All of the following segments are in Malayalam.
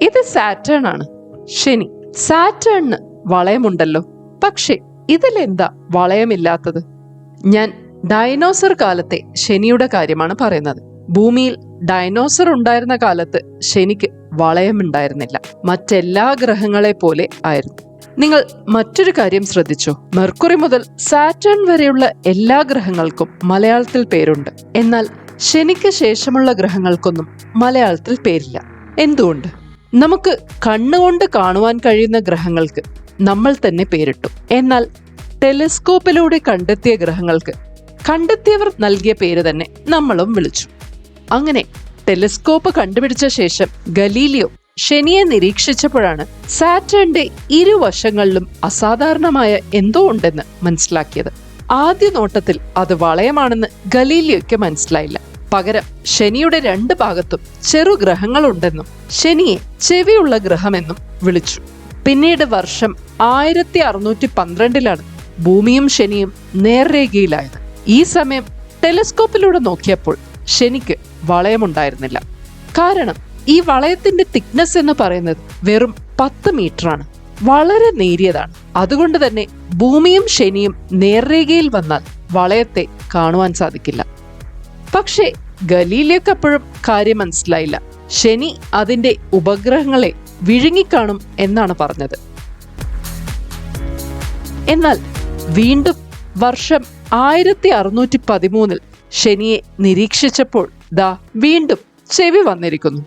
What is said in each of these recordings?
ഇത് സാറ്റേൺ ആണ്. ശനി സാറ്റേണിന് വളയമുണ്ടല്ലോ. പക്ഷെ ഇതിലെന്താ വളയമില്ലാത്തത്? ഞാൻ ഡൈനോസർ കാലത്തെ ശനിയുടെ കാര്യമാണ് പറയുന്നത്. ഭൂമിയിൽ ഡൈനോസർ ഉണ്ടായിരുന്ന കാലത്ത് ശനിക്ക് വളയമുണ്ടായിരുന്നില്ല. മറ്റെല്ലാ ഗ്രഹങ്ങളെ പോലെ ആയിരുന്നു. നിങ്ങൾ മറ്റൊരു കാര്യം ശ്രദ്ധിച്ചോ? മെർക്കുറി മുതൽ സാറ്റേൺ വരെയുള്ള എല്ലാ ഗ്രഹങ്ങൾക്കും മലയാളത്തിൽ പേരുണ്ട്. എന്നാൽ ശനിക്ക് ശേഷമുള്ള ഗ്രഹങ്ങൾക്കൊന്നും മലയാളത്തിൽ പേരില്ല. എന്തുകൊണ്ട്? നമുക്ക് കണ്ണുകൊണ്ട് കാണുവാൻ കഴിയുന്ന ഗ്രഹങ്ങൾക്ക് നമ്മൾ തന്നെ പേരിട്ടു. എന്നാൽ ടെലിസ്കോപ്പിലൂടെ കണ്ടെത്തിയ ഗ്രഹങ്ങൾക്ക് കണ്ടെത്തിയവർ നൽകിയ പേര് തന്നെ നമ്മളും വിളിച്ചു. അങ്ങനെ ടെലിസ്കോപ്പ് കണ്ടുപിടിച്ച ശേഷം ഗലീലിയോ ശനിയെ നിരീക്ഷിച്ചപ്പോഴാണ് സാറ്റേണിന്റെ ഇരുവശങ്ങളിലും അസാധാരണമായ എന്തോ ഉണ്ടെന്ന് മനസ്സിലാക്കിയത്. ആദ്യ നോട്ടത്തിൽ അത് വളയമാണെന്ന് ഗലീലിയോയ്ക്ക് മനസ്സിലായില്ല. പകരം ശനിയുടെ രണ്ട് ഭാഗത്തും ചെറു ഗ്രഹങ്ങളുണ്ടെന്നും ശനിയെ ചെവിയുള്ള ഗ്രഹമെന്നും വിളിച്ചു. പിന്നീട് വർഷം ആയിരത്തി അറുന്നൂറ്റി പന്ത്രണ്ടിലാണ് ഭൂമിയും ശനിയും നേർരേഖയിലായത്. ഈ സമയം ടെലിസ്കോപ്പിലൂടെ നോക്കിയപ്പോൾ ശനിക്ക് വളയമുണ്ടായിരുന്നില്ല. കാരണം ഈ വളയത്തിന്റെ തിക്നെസ് എന്ന് പറയുന്നത് വെറും പത്ത് മീറ്ററാണ്. വളരെ നേരിയതാണ്. അതുകൊണ്ട് തന്നെ ഭൂമിയും ശനിയും നേർരേഖയിൽ വന്നാൽ വളയത്തെ കാണുവാൻ സാധിക്കില്ല. പക്ഷേ ഗലീലിയക്ക് അപ്പോഴും കാര്യം മനസ്സിലായില്ല. ശനി അതിന്റെ ഉപഗ്രഹങ്ങളെ വിഴുങ്ങിക്കാണും എന്നാണ് പറഞ്ഞത്. എന്നാൽ വീണ്ടും വർഷം ആയിരത്തി അറുന്നൂറ്റി പതിമൂന്നിൽ ശനിയെ നിരീക്ഷിച്ചപ്പോൾ ദാ വീണ്ടും ചെവി വന്നിരിക്കുന്നു.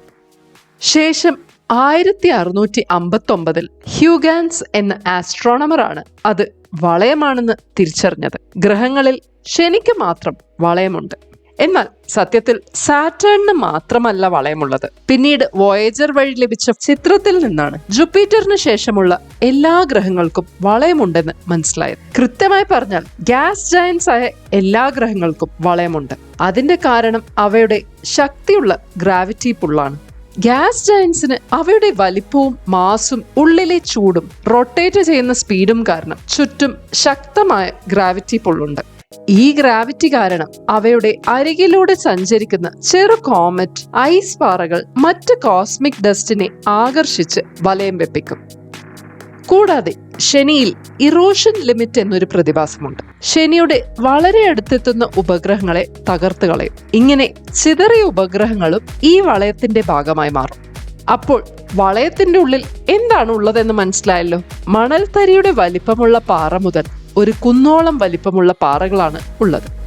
ശേഷം ആയിരത്തി അറുന്നൂറ്റി അമ്പത്തി ഒമ്പതിൽ ഹ്യൂഗാൻസ് എന്ന ആസ്ട്രോണമറാണ് അത് വളയമാണെന്ന് തിരിച്ചറിഞ്ഞത്. ഗ്രഹങ്ങളിൽ ശനിക്ക് മാത്രം വളയമുണ്ട്. എന്നാൽ സത്യത്തിൽ സാറ്റേണിന് മാത്രമല്ല വളയമുള്ളത്. പിന്നീട് വോയേജർ വഴി ലഭിച്ച ചിത്രത്തിൽ നിന്നാണ് ജുപ്പിറ്ററിന് ശേഷമുള്ള എല്ലാ ഗ്രഹങ്ങൾക്കും വളയമുണ്ടെന്ന് മനസ്സിലായത്. കൃത്യമായി പറഞ്ഞാൽ ഗ്യാസ് ജയൻസ് ആയ എല്ലാ ഗ്രഹങ്ങൾക്കും വളയമുണ്ട്. അതിന്റെ കാരണം അവയുടെ ശക്തിയുള്ള ഗ്രാവിറ്റി പുള്ളാണ്. ഗ്യാസ് ജയൻസിന് അവയുടെ വലിപ്പവും മാസും ഉള്ളിലെ ചൂടും റൊട്ടേറ്റ് ചെയ്യുന്ന സ്പീഡും കാരണം ചുറ്റും ശക്തമായ ഗ്രാവിറ്റി പുള്ളുണ്ട്. ഈ ഗ്രാവിറ്റി കാരണം അവയുടെ അരികിലൂടെ സഞ്ചരിക്കുന്ന ചെറു കോമറ്റ് ഐസ് പാറകൾ മറ്റ് കോസ്മിക് ഡസ്റ്റിനെ ആകർഷിച്ച് വലയം വെപ്പിക്കും. കൂടാതെ ശനിയിൽ ഇറോഷൻ ലിമിറ്റ് എന്നൊരു പ്രതിഭാസമുണ്ട്. ശനിയുടെ വളരെ അടുത്തെത്തുന്ന ഉപഗ്രഹങ്ങളെ തകർത്ത് കളയും. ഇങ്ങനെ ചിതറിയ ഉപഗ്രഹങ്ങളും ഈ വളയത്തിന്റെ ഭാഗമായി മാറും. അപ്പോൾ വളയത്തിന്റെ ഉള്ളിൽ എന്താണ് ഉള്ളതെന്ന് മനസ്സിലായല്ലോ? മണൽത്തരിയുടെ വലിപ്പമുള്ള പാറ മുതൽ ഒരു കുന്നോളം വലിപ്പമുള്ള പാറകളാണ് ഉള്ളത്.